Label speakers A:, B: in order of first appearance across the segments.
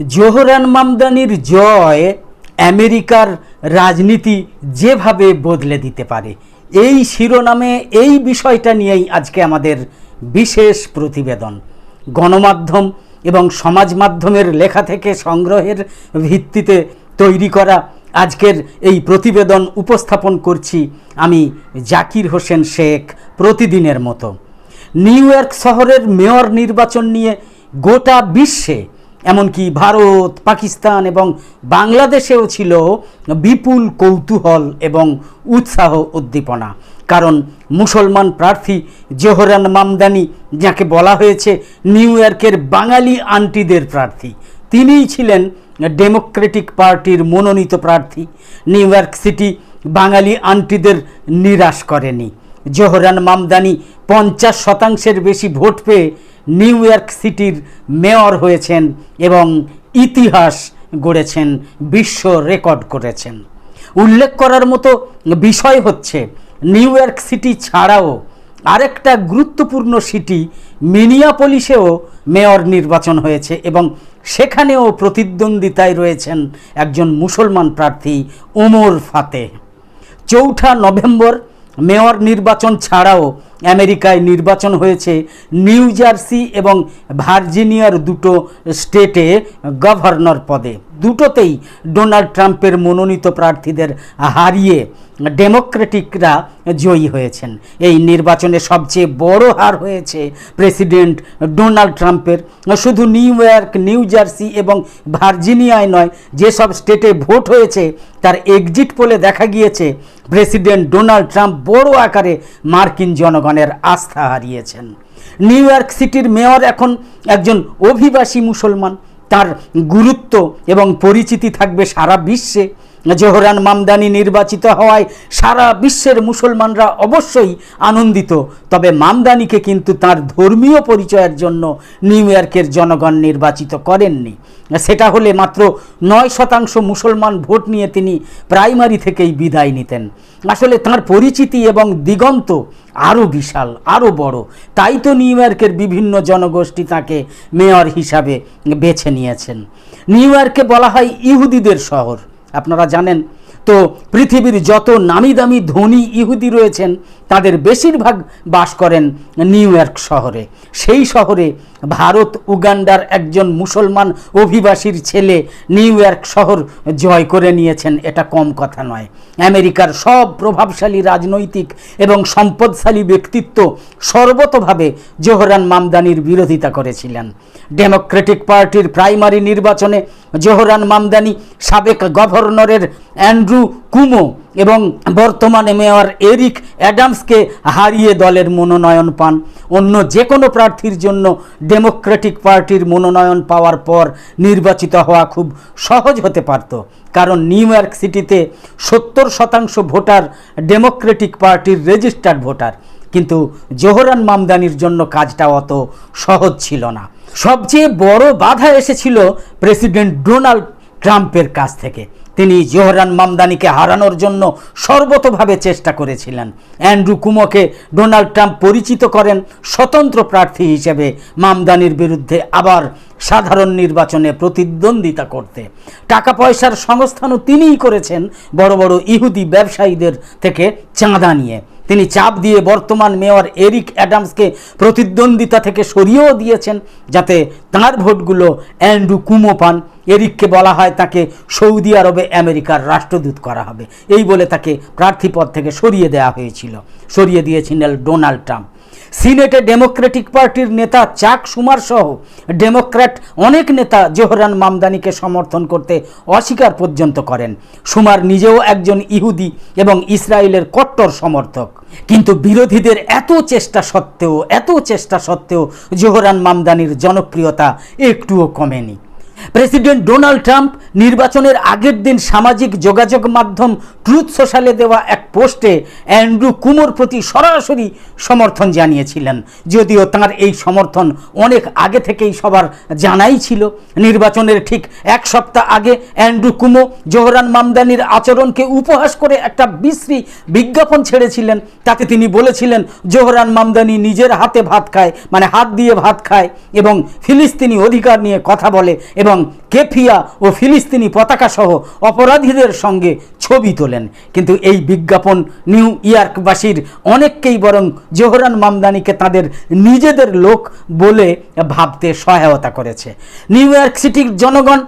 A: Zohran মামদানির জয় আমেরিকার রাজনীতি যেভাবে বদলে দিতে পারে, এই শিরোনামে এই বিষয়টা নিয়েই আজকে আমাদের বিশেষ প্রতিবেদন। গণমাধ্যম এবং সমাজ মাধ্যমের লেখা থেকে সংগ্রহের ভিত্তিতে তৈরি করা আজকের এই প্রতিবেদন উপস্থাপন করছি আমি জাকির হোসেন শেখ প্রতিদিনের মতো। নিউ ইয়র্ক শহরের মেয়র নির্বাচন নিয়ে গোটা বিশ্বে এমনকি ভারত, পাকিস্তান এবং বাংলাদেশেও ছিল বিপুল কৌতূহল এবং উৎসাহ উদ্দীপনা। কারণ মুসলমান প্রার্থী জোহরান মামদানি, যাকে বলা হয়েছে নিউ ইয়র্কের বাঙালি আন্টিদের প্রার্থী, তিনিই ছিলেন ডেমোক্রেটিক পার্টির মনোনীত প্রার্থী। নিউ ইয়র্ক সিটি বাঙালি আন্টিদের নিরাশ করেনি। জোহরান মামদানি পঞ্চাশ শতাংশের বেশি ভোট পেয়ে নিউ ইয়র্ক সিটির মেয়র হয়েছেন এবং ইতিহাস গড়েছেন, বিশ্ব রেকর্ড করেছেন। উল্লেখ করার মতো বিষয় হচ্ছে, নিউ ইয়র্ক সিটি ছাড়াও আরেকটা গুরুত্বপূর্ণ সিটি মিনিয়াপলিসেও মেয়র নির্বাচন হয়েছে এবং সেখানেও প্রতিদ্বন্দ্বিতায় রয়েছেন একজন মুসলমান প্রার্থী ওমর ফাতে চৌঠা নভেম্বর মেয়র নির্বাচন ছাড়াও আমেরিকায় নির্বাচন হয়েছে। নিউ জার্সি এবং ভার্জিনিয়ার দুটো স্টেটে গভর্নর পদে। দুটোতেই ডোনাল্ড ট্রাম্পের মনোনীত প্রার্থীদের হারিয়ে ডেমোক্রেটিকরা জয়ী হয়েছেন। এই নির্বাচনে সবচেয়ে বড় হার হয়েছে প্রেসিডেন্ট ডোনাল্ড ট্রাম্পের। শুধু নিউ ইয়র্ক, নিউ জার্সি এবং ভার্জিনিয়ায় নয়, যেসব স্টেটে ভোট হয়েছে, তার এক্সিট পোলে দেখা গিয়েছে। প্রেসিডেন্ট ডোনাল্ড ট্রাম্প বড় আকারে মার্কিন জনগণের আস্থা হারিয়েছেন। নিউ ইয়র্ক সিটির মেয়র এখন একজন অভিবাসী মুসলমান। তার গুরুত্ব এবং পরিচিতি থাকবে সারা বিশ্বে। জোহরান মামদানি নির্বাচিত হওয়ায় সারা বিশ্বের মুসলমানরা অবশ্যই আনন্দিত। তবে মামদানিকে কিন্তু তার ধর্মীয় পরিচয়ের জন্য নিউ ইয়র্কের জনগণ নির্বাচিত করেননি। সেটা হলে মাত্র নয় শতাংশ মুসলমান ভোট নিয়ে তিনি প্রাইমারি থেকেই বিদায় নিতেন। আসলে তার পরিচিতি এবং দিগন্ত আরও বিশাল আরও বড়। তাই তো নিউ ইয়র্কের বিভিন্ন জনগোষ্ঠী তাকে মেয়র হিসাবে বেছে নিয়েছেন। নিউ ইয়র্কে বলা হয় ইহুদিদের শহর। আপনারা জানেন তো পৃথিবীর যত নামি দামি ধনী ইহুদি রয়েছেন, তাদের বেশিরভাগ বাস করেন নিউ ইয়র্ক শহরে। সেই শহরে ভারত, উগান্ডার একজন মুসলমান অভিবাসীর ছেলে নিউ ইয়র্ক শহর জয় করে নিয়েছেন, এটা কম কথা নয়। আমেরিকার সব প্রভাবশালী রাজনৈতিক এবং সম্পদশালী ব্যক্তিত্ব সর্বতভাবে জোহরান মামদানির বিরোধিতা করেছিলেন। ডেমোক্রেটিক পার্টির প্রাইমারি নির্বাচনে জোহরান মামদানি সাবেক গভর্নরের অ্যান্ড্রু কুমো এবং বর্তমানে মেয়র এরিক অ্যাডামসকে হারিয়ে দলের মনোনয়ন পান। অন্য যে কোনো প্রার্থীর জন্য ডেমোক্রেটিক পার্টির মনোনয়ন পাওয়ার পর নির্বাচিত হওয়া খুব সহজ হতে পারত, কারণ নিউ ইয়র্ক সিটিতে সত্তর শতাংশ ভোটার ডেমোক্রেটিক পার্টির রেজিস্টার্ড ভোটার। কিন্তু জোহরান মামদানির জন্য কাজটা অত সহজ ছিল না। সবচেয়ে বড় বাধা এসেছিল প্রেসিডেন্ট ডোনাল্ড ট্রাম্পের কাছ থেকে। তিনি জোহরান মামদানিকে হারানোর জন্য সর্বতভাবে চেষ্টা করেছিলেন। অ্যান্ড্রু কুমোকে ডোনাল্ড ট্রাম্প পরিচিত করেন স্বতন্ত্র প্রার্থী হিসেবে। মামদানির বিরুদ্ধে আবার সাধারণ নির্বাচনে প্রতিদ্বন্দ্বিতা করতে। টাকা পয়সার সংস্থানও তিনিই করেছেন বড় বড় ইহুদি ব্যবসায়ীদের থেকে চাঁদা নিয়ে। তিনি চাপ দিয়ে বর্তমান মেয়র এরিক অ্যাডামসকে প্রতিদ্বন্দ্বিতা থেকে সরিয়েও দিয়েছেন যাতে তাঁর ভোটগুলো অ্যান্ড্রু কুমো পান। এরিককে বলা হয় তাকে সৌদি আরবে আমেরিকার রাষ্ট্রদূত করা হবে। এই বলে তাকে প্রার্থীপদ থেকে সরিয়ে দেওয়া হয়েছিল। সরিয়ে দিয়েছিলেন ডোনাল্ড ট্রাম্প। সিনেটে ডেমোক্রেটিক পার্টির নেতা চাক সুমার সহ ডেমোক্র্যাট অনেক নেতা জোহরান মামদানিকে সমর্থন করতে অস্বীকার পর্যন্ত করেন। সুমার নিজেও একজন ইহুদি এবং ইসরায়েলের কট্টর সমর্থক। কিন্তু বিরোধীদের এত চেষ্টা সত্ত্বেও, এত চেষ্টা সত্ত্বেও জোহরান মামদানির জনপ্রিয়তা একটুও কমেনি। প্রেসিডেন্ট ডোনাল্ড ট্রাম্প নির্বাচনের আগের দিন সামাজিক যোগাযোগ মাধ্যম ট্রুথ সোশ্যালে দেওয়া এক পোস্টে অ্যান্ড্রু কুমোর প্রতি সরাসরি সমর্থন জানিয়েছিলেন। যদিও তার এই সমর্থন অনেক আগে থেকেই সবার জানাই ছিল। নির্বাচনের ঠিক এক সপ্তাহ আগে অ্যান্ড্রু কুমো জোহরান মামদানির আচরণকে উপহাস করে একটা বিশ্রী বিজ্ঞাপন ছেড়েছিলেন। তাতে তিনি বলেছিলেন, জোহরান মামদানি নিজের হাতে ভাত খায় মানে হাত দিয়ে ভাত খায় এবং ফিলিস্তিনি অধিকার নিয়ে কথা বলে এবং এবং কেফিয়া ও ফিলিস্তিনি পতাকা সহ অপরাধীদের সঙ্গে ছবি তোলেন। কিন্তু এই বিজ্ঞাপন নিউ ইয়র্কবাসীর অনেককেই বরং জোহরান মামদানিকে তাদের নিজেদের লোক বলে ভাবতে সহায়তা করেছে। নিউ ইয়র্ক সিটির জনগণ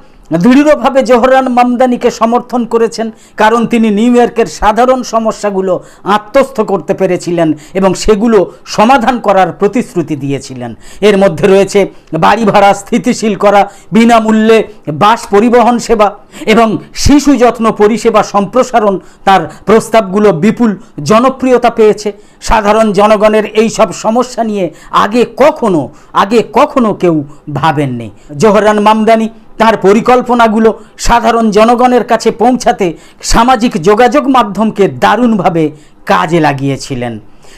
A: দৃঢ়ভাবে জোহরান মামদানিকে সমর্থন করেছেন, কারণ তিনি নিউ ইয়র্কের সাধারণ সমস্যাগুলো আত্মস্থ করতে পেরেছিলেন এবং সেগুলো সমাধান করার প্রতিশ্রুতি দিয়েছিলেন। এর মধ্যে রয়েছে বাড়ি ভাড়া, স্থিতিশীল করা, বিনামূল্যে বাস পরিবহন সেবা এবং শিশু যত্ন পরিষেবা সম্প্রসারণ। তার প্রস্তাবগুলো বিপুল জনপ্রিয়তা পেয়েছে। সাধারণ জনগণের এই সব সমস্যা নিয়ে আগে কখনো আগে কখনো কেউ ভাবেননি। জোহরান মামদানি তার পরিকল্পনাগুলো সাধারণ জনগণের কাছে পৌঁছাতে সামাজিক যোগাযোগ মাধ্যমকে দারুণভাবে কাজে লাগিয়েছিলেন।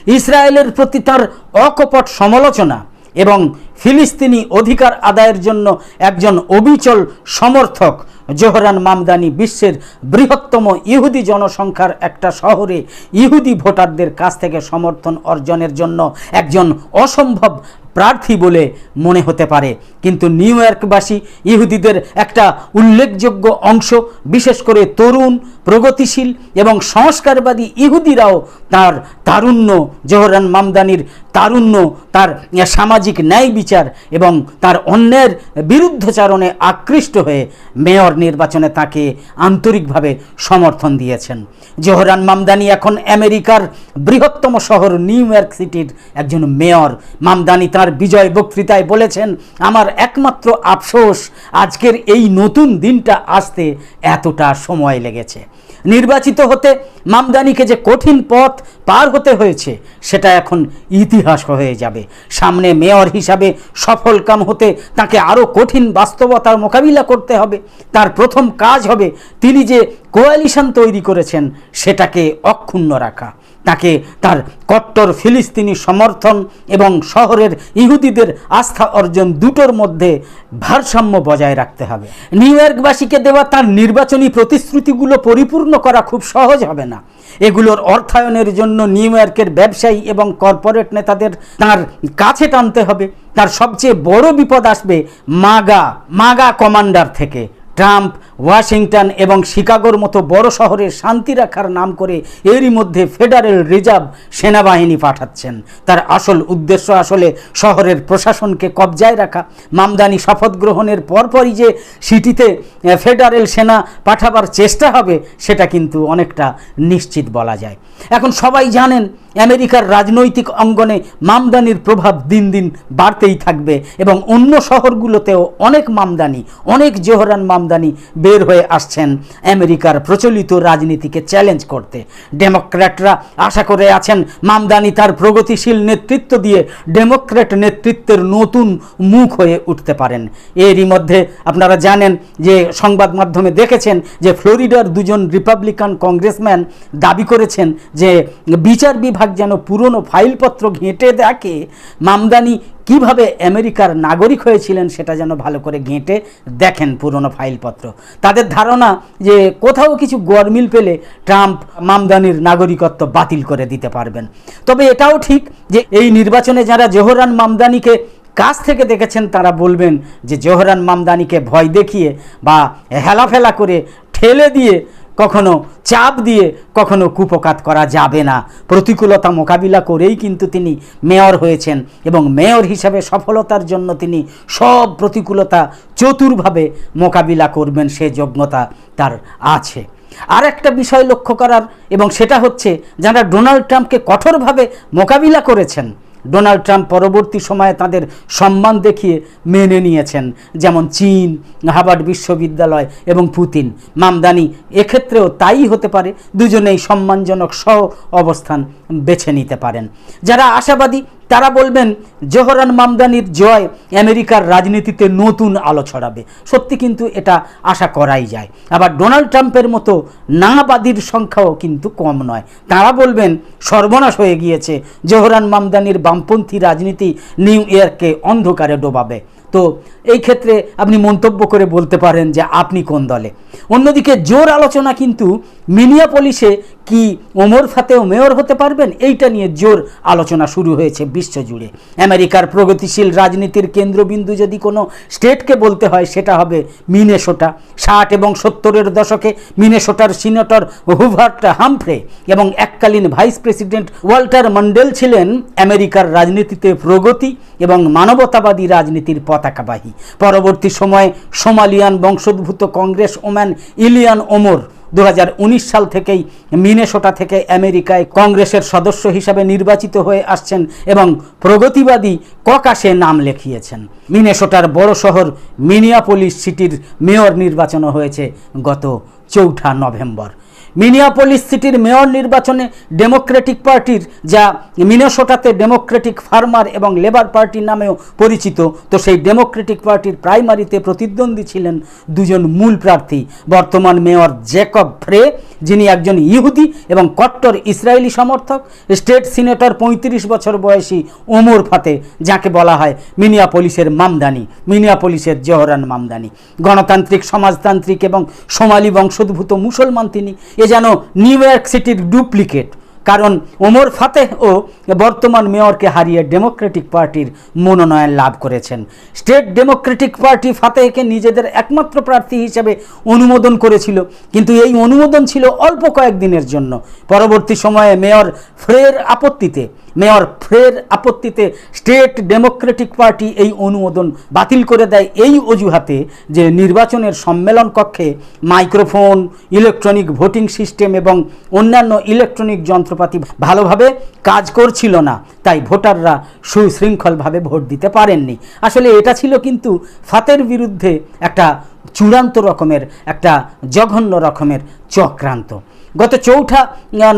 A: ইসরায়েলের প্রতি তার অকপট সমালোচনা এবং ফিলিস্তিনি অধিকার আদায়ের জন্য একজন অবিচল সমর্থক। জোহরান মামদানি বিশ্বের বৃহত্তম ইহুদি জনসংখ্যার একটা শহরে ইহুদি ভোটারদের কাছ থেকে সমর্থন অর্জনের জন্য একজন অসম্ভব প্রার্থী বলে মনে হতে পারে। কিন্তু নিউ ইয়র্কবাসী ইহুদিদের একটা উল্লেখযোগ্য অংশ, বিশেষ করে তরুণ, প্রগতিশীল এবং সংস্কারবাদী ইহুদিরাও তার তারুণ্য, জোহরান মামদানির তারুণ্য, তার সামাজিক ন্যায় বিচার এবং তার অন্যের বিরুদ্ধচারণে আকৃষ্ট হয়ে মেয়র নির্বাচনে তাকে আন্তরিকভাবে সমর্থন দিয়েছেন। জোহরান মামদানি এখন আমেরিকার বৃহত্তম শহর নিউ ইয়র্ক সিটির একজন মেয়র। মামদানি তার বিজয় বক্তৃতায় বলেছেন, আমার একমাত্র আফসোস আজকের এই নতুন দিনটা আসতে এতটা সময় লেগেছে। নির্বাচিত হতে মামদানিকে যে কঠিন পথ পার হতে হয়েছে, সেটা এখন ইতিহাস হয়ে যাবে। সামনে মেয়র হিসাবে সফল কাম হতে তাকে আরও কঠিন বাস্তবতার মোকাবিলা করতে হবে। তার প্রথম কাজ হবে তিনি যে কোয়ালিশন তৈরি করেছেন, সেটাকে অক্ষুণ্ণ রাখা। তাকে তার কট্টর ফিলিস্তিনি সমর্থন এবং শহরের ইহুদিদের আস্থা অর্জন দুটোর মধ্যে ভারসাম্য বজায় রাখতে হবে। নিউ ইয়র্কবাসীকে দেওয়া তার নির্বাচনী প্রতিশ্রুতিগুলো পরিপূর্ণ করা খুব সহজ হবে না। এগুলোর অর্থায়নের জন্য নিউ ইয়র্কের ব্যবসায়ী এবং কর্পোরেট নেতাদের তার কাছে টানতে হবে। তার সবচেয়ে বড় বিপদ আসবে মাগা মাগা কমান্ডার থেকে। ট্রাম্প ওয়াশিংটন এবং শিকাগোর মতো বড় শহরে শান্তি রাখার নাম করে এরই মধ্যে ফেডারেল রিজার্ভ সেনাবাহিনী পাঠাচ্ছেন। তার আসল উদ্দেশ্য আসলে শহরের প্রশাসনকে কবজায় রাখা। মামদানি শপথ গ্রহণের পরপরই যে সিটিতে ফেডারেল সেনা পাঠাবার চেষ্টা হবে, সেটা কিন্তু অনেকটা নিশ্চিত বলা যায়। এখন সবাই জানেন আমেরিকার রাজনৈতিক অঙ্গনে মামদানির প্রভাব দিন দিন বাড়তেই থাকবে এবং অন্য শহরগুলোতেও অনেক মামদানি, অনেক জোহরান মামদানি বের হয়ে আসছেন আমেরিকার প্রচলিত রাজনীতিকে চ্যালেঞ্জ করতে। ডেমোক্র্যাটরা আশা করে আছেন মামদানি তার প্রগতিশীল নেতৃত্ব দিয়ে ডেমোক্র্যাট নেতৃত্বের নতুন মুখ হয়ে উঠতে পারেন। এরই মধ্যে আপনারা জানেন যে সংবাদ মাধ্যমে দেখেছেন যে ফ্লোরিডার দুজন রিপাবলিকান কংগ্রেসম্যান দাবি করেছেন যে বিচার বিভাগ যেন পুরনো ফাইলপত্র ঘেঁটে দেখে, মামদানি কীভাবে আমেরিকার নাগরিক হয়েছিলেন সেটা যেন ভালো করে ঘেঁটে দেখেন পুরনো ফাইলপত্র। তাদের ধারণা যে কোথাও কিছু গরমিল পেলে ট্রাম্প মামদানির নাগরিকত্ব বাতিল করে দিতে পারবেন। তবে এটাও ঠিক যে এই নির্বাচনে যারা জোহরান মামদানিকে কাছ থেকে দেখেছেন, তারা বলবেন যে জোহরান মামদানিকে ভয় দেখিয়ে বা হেলাফেলা করে ঠেলে দিয়ে কখনো চাপ দিয়ে কখনো কুপকাত করা যাবে না। প্রতিকূলতা মোকাবিলা করেই কিন্তু তিনি মেয়র হয়েছেন এবং মেয়র হিসাবে সফলতার জন্য তিনি সব প্রতিকূলতা চতুরভাবে মোকাবিলা করবেন, সে যোগ্যতা তার আছে। আর একটা বিষয় লক্ষ্য করার এবং সেটা হচ্ছে, যারা ডোনাল্ড ট্রাম্পকে কঠোরভাবে মোকাবিলা করেছেন ডোনাল্ড ট্রাম্প পরবর্তী সময়ে তাদের সম্মান দেখিয়ে মেনে নিয়েছেন, যেমন চীন হাবার্ড বিশ্ববিদ্যালয় এবং পুতিন। মামদানি, এক্ষেত্রেও তাই হতে পারে, দুজনেই সম্মানজনক সহ অবস্থান বেছে নিতে পারেন। যারা আশাবাদী তারা বলবেন, জোহরান মামদানির জয় আমেরিকার রাজনীতিতে নতুন আলো ছড়াবে। সত্যি কিন্তু এটা আশা করাই যায়। আবার ডোনাল্ড ট্রাম্পের মতো নাবাদীর সংখ্যাও কিন্তু কম নয়। তারা বলবেন, সর্বনাশ হয়ে গিয়েছে। জোহরান মামদানির বামপন্থী রাজনীতি নিউ ইয়র্ককে অন্ধকারে ডোবাবে। তো এই ক্ষেত্রে আপনি মন্তব্য করে বলতে পারেন যে, আপনি কোন দলে? অন্যদিকে জোর আলোচনা কিন্তু মিনিয়াপলিসে কি ওমর ফাতেও মেয়র হতে পারবেন? এইটা নিয়ে জোর আলোচনা শুরু হয়েছে বিশ্বজুড়ে। আমেরিকার প্রগতিশীল রাজনীতির কেন্দ্রবিন্দু যদি কোনো স্টেটকে বলতে হয়, সেটা হবে মিনেসোটা। ষাট এবং সত্তরের দশকে মিনেসোটার সিনেটর হুভার্ট হামফ্রে এবং এককালীন ভাইস প্রেসিডেন্ট ওয়াল্টার মন্ডেল ছিলেন আমেরিকার রাজনীতিতে প্রগতি এবং মানবতাবাদী রাজনীতির পতাকাবাহী। পরবর্তী সময়ে সোমালিয়ান বংশোদ্ভূত কংগ্রেস ওম্যান ইলিয়ান ওমর উনিশ সাল থেকেই মিনেসোটা থেকে আমেরিকায় কংগ্রেসের সদস্য হিসাবে নির্বাচিত হয়ে আসছেন এবং প্রগতিবাদী ককাশে নাম লেখিয়েছেন। মিনেসোটার বড় শহর মিনিয়াপোলিস সিটির মেয়র নির্বাচন হয়েছে গত চৌঠা নভেম্বর। মিনিয়াপোলিস সিটির মেয়র নির্বাচনে ডেমোক্রেটিক পার্টির, যা মিনেসোটাতে ডেমোক্রেটিক ফার্মার এবং লেবার পার্টির নামেও পরিচিত, তো সেই ডেমোক্রেটিক পার্টির প্রাইমারিতে প্রতিদ্বন্দ্বী ছিলেন দুজন মূল প্রার্থী। বর্তমান মেয়র জ্যাকব ফ্রে যিনি একজন ইহুদি এবং কট্টর ইসরায়েলি সমর্থক, স্টেট সিনেটর পঁয়ত্রিশ বছর বয়সী ওমর ফাতে, যাকে বলা হয় মিনিয়াপোলিসের মামদানি, মিনিয়াপোলিসের জহরান মামদানি। গণতান্ত্রিক, সমাজতান্ত্রিক এবং সোমালি বংশোদ্ভূত মুসলমান তিনি। এ যেন নিউ ইয়র্ক সিটির ডুপ্লিকেট। কারণ ওমর ফাতেহ ও বর্তমান মেয়রকে হারিয়ে ডেমোক্রেটিক পার্টির মনোনয়ন লাভ করেছেন। স্টেট ডেমোক্রেটিক পার্টি ফাতেহকে নিজেদের একমাত্র প্রার্থী হিসেবে অনুমোদন করেছিল। কিন্তু এই অনুমোদন ছিল অল্প কয়েকদিনের জন্য। পরবর্তী সময়ে মেয়র ফ্রের আপত্তিতে মেয়র ফ্রের আপত্তিতে স্টেট ডেমোক্রেটিক পার্টি এই অনুমোদন বাতিল করে দেয় এই অজুহাতে যে নির্বাচনের সম্মেলন কক্ষে মাইক্রোফোন, ইলেকট্রনিক ভোটিং সিস্টেম এবং অন্যান্য ইলেকট্রনিক যন্ত্রপাতি ভালোভাবে কাজ করছিল না, তাই ভোটাররা সুশৃঙ্খলভাবে ভোট দিতে পারেননি। আসলে এটা ছিল কিন্তু ফাতের বিরুদ্ধে একটা চূড়ান্ত রকমের, একটা জঘন্য রকমের চক্রান্ত। গত চৌঠা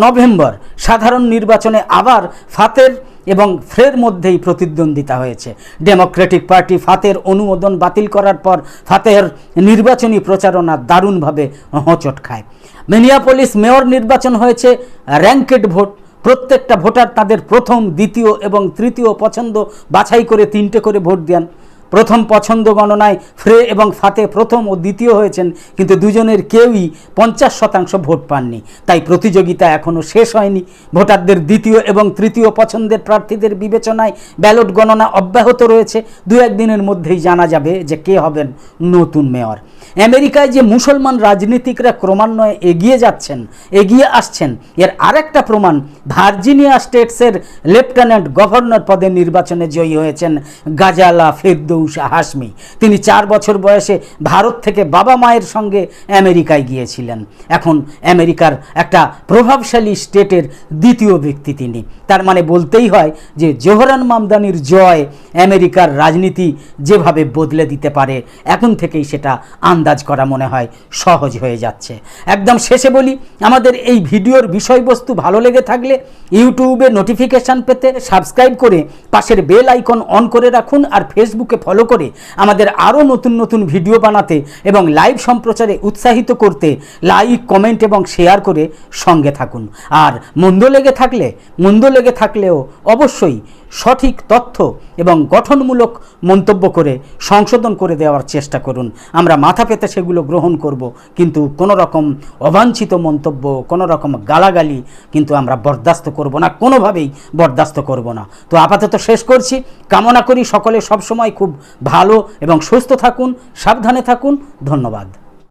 A: নভেম্বর সাধারণ নির্বাচনে আবার ফাতের এবং ফ্রের মধ্যেই প্রতিদ্বন্দ্বিতা হয়েছে। ডেমোক্রেটিক পার্টি ফাতের অনুমোদন বাতিল করার পর ফাতের নির্বাচনী প্রচারণা দারুণভাবে হোঁচট খায়। মিনিয়াপলিস মেয়র নির্বাচন হয়েছে র্যাঙ্কেড ভোট প্রত্যেকটা ভোটার তাদের প্রথম, দ্বিতীয় এবং তৃতীয় পছন্দ বাছাই করে তিনটে করে ভোট দেন। প্রথম পছন্দ গণনায় ফ্রে এবং ফাতে প্রথম ও দ্বিতীয় হয়েছেন, কিন্তু দুজনের কেউই পঞ্চাশ শতাংশ ভোট পাননি। তাই প্রতিযোগিতা এখনও শেষ হয়নি। ভোটারদের দ্বিতীয় এবং তৃতীয় পছন্দের প্রার্থীদের বিবেচনায় ব্যালট গণনা অব্যাহত রয়েছে। দু একদিনের মধ্যেই জানা যাবে যে কে হবেন নতুন মেয়র। আমেরিকায় যে মুসলমান রাজনীতিকরা ক্রমান্বয়ে এগিয়ে যাচ্ছেন, এগিয়ে আসছেন, এর আরেকটা প্রমাণ ভার্জিনিয়া স্টেটসের লেফটেন্যান্ট গভর্নর পদে নির্বাচনে জয়ী হয়েছেন গাজালা ফেরদৌসা হাসমি। তিনি চার বছর বয়সে ভারত থেকে বাবা মায়ের সঙ্গে আমেরিকায় গিয়েছিলেন। এখন আমেরিকার একটা প্রভাবশালী স্টেটের দ্বিতীয় ব্যক্তি তিনি। তার মানে বলতেই হয় যে জোহরান মামদানির জয় আমেরিকার রাজনীতি যেভাবে বদলে দিতে পারে, এখন থেকেই সেটা আন্দাজ করা মনে হয় সহজ হয়ে যাচ্ছে। একদম শেষে বলি, আমাদের এই ভিডিওর বিষয়বস্তু ভালো লেগে থাকলে ইউটিউবে নোটিফিকেশান পেতে সাবস্ক্রাইব করে পাশের বেল আইকন অন করে রাখুন আর ফেসবুকে ফলো করে আমাদের আরও নতুন নতুন ভিডিও বানাতে এবং লাইভ সম্প্রচারে উৎসাহিত করতে লাইক, কমেন্ট এবং শেয়ার করে সঙ্গে থাকুন। আর মন্দ লেগে থাকলে, মন্দ লেগে থাকলেও অবশ্যই সঠিক তথ্য এবং গঠনমূলক মন্তব্য করে সংশোধন করে দেওয়ার চেষ্টা করুন। আমরা মাথা পেতে সেগুলো গ্রহণ করব, কিন্তু কোনো রকম অবাঞ্ছিত মন্তব্য, কোনো রকম গালাগালি কিন্তু আমরা বরদাস্ত করব না, কোনোভাবেই বরদাস্ত করব না। তো আপাতত শেষ করছি। কামনা করি সকলে সবসময় খুব ভালো এবং সুস্থ থাকুন, সাবধানে থাকুন। ধন্যবাদ।